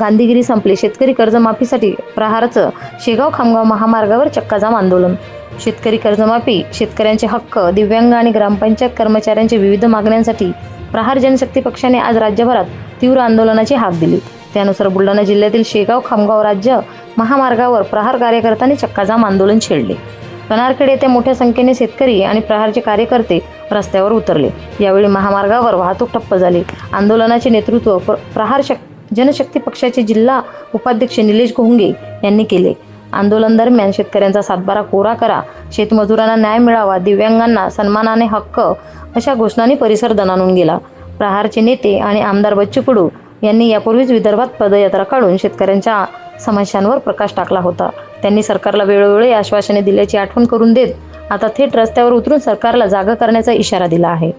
गांधीगिरी संपली. शेतकरी कर्जमाफीसाठी प्रहारचं शेगाव खामगाव महामार्गावर चक्काजाम आंदोलन. शेतकरी कर्जमाफी शेतकऱ्यांचे हक्क दिव्यांग आणि ग्रामपंचायत कर्मचाऱ्यांच्या विविध मागण्यांसाठी प्रहार जनशक्ती पक्षाने आज राज्यभरात तीव्र आंदोलनाची हाक दिली. त्यानुसार बुलढाणा जिल्ह्यातील शेगाव खामगाव राज्य महामार्गावर प्रहार कार्यकर्त्यांनी चक्काजाम आंदोलन छेडले. कनारखेड येथे मोठ्या संख्येने शेतकरी आणि प्रहारचे कार्यकर्ते रस्त्यावर उतरले. यावेळी महामार्गावर वाहतूक ठप्प झाली. आंदोलनाचे नेतृत्व प्र- प्रहार शक जनशक्ती पक्षाचे जिल्हा उपाध्यक्ष निलेश घोंगे यांनी केले. आंदोलन दरम्यान शेतकऱ्यांचा सातबारा कोरा करा शेतमजुरांना न्याय मिळावा दिव्यांगांना सन्मानाने हक्क अशा घोषणांनी परिसर दणाणून गेला. प्रहारचे नेते आणि आमदार बच्चू कडू यांनी यापूर्वीच विदर्भात पदयात्रा काढून शेतकऱ्यांच्या समस्यांवर प्रकाश टाकला होता. त्यांनी सरकारला वेळोवेळी आश्वासने दिल्याची आठवण करून देत आता थेट रस्त्यावर उतरून सरकारला जागा करण्याचा इशारा दिला आहे.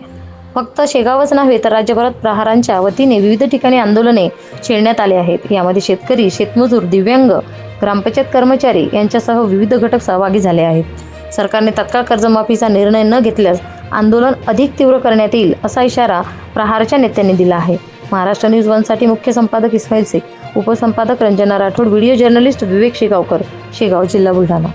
फक्त शेगावच नव्हे तर राज्यभरात प्रहारांच्या वतीने विविध ठिकाणी आंदोलने छेडण्यात आले आहेत. यामध्ये शेतकरी शेतमजूर दिव्यांग ग्रामपंचायत कर्मचारी यांच्यासह विविध घटक सहभागी झाले आहेत. सरकारने तत्काळ कर्जमाफीचा निर्णय न घेतल्यास आंदोलन अधिक तीव्र करण्यात येईल असा इशारा प्रहारच्या नेत्यांनी दिला आहे. महाराष्ट्र न्यूज वनसाठी मुख्य संपादक इस्माईल शेख उपसंपादक रंजना राठोड व्हिडिओ जर्नलिस्ट विवेक शेगावकर शेगाव जिल्हा बुलढाणा.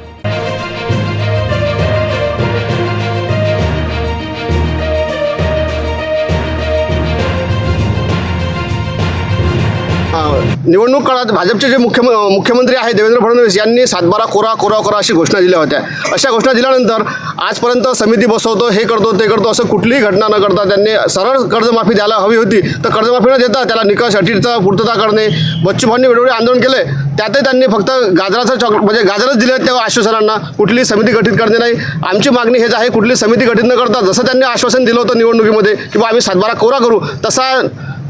निवडणूक काळात भाजपचे जे मुख्य मुख्यमंत्री आहे देवेंद्र फडणवीस यांनी सातबारा कोरा कोरा कोरा अशी घोषणा दिल्या होत्या. अशा घोषणा दिल्यानंतर आजपर्यंत समिती बसवतो हे करतो ते करतो असं कुठलीही घटना न करता त्यांनी सरळ कर्जमाफी द्यायला हवी होती. तर कर्जमाफी न देता त्याला निकष अटीचा पूर्तता करणे बच्चू भाऊंनी वेळोवेळी आंदोलन केले त्यातही त्यांनी फक्त गाजराचं चॉक म्हणजे गाजरच दिले त्या आश्वासनांना कुठली समिती गठीत करणे नाही. आमची मागणी हेच आहे कुठली समिती गठीत न करता जसं त्यांनी आश्वासन दिलं होतं निवडणुकीमध्ये की आम्ही सातबारा कोरा करू तसा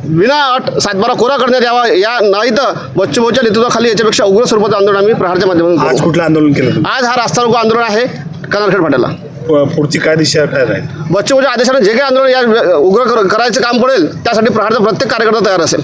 विना अट सातबारा कोरा करण्यात यावा या नाही तर बच्चूभाऊच्या नेतृत्वाखाली याच्यापेक्षा उग्र स्वरूपाचं आंदोलन आम्ही प्रहारच्या माध्यमातून आज. कुठलं आंदोलन केलं? आज हा रास्ता रोको आंदोलन आहे कनारखेड फाट्याला पुढची काय दिशा काय राहील बच्चूभाऊच्या आदेशाने जे काही आंदोलन या उग्र कर- करायचं काम पडेल त्यासाठी प्रहारचा प्रत्येक कार्यकर्ता तयार असेल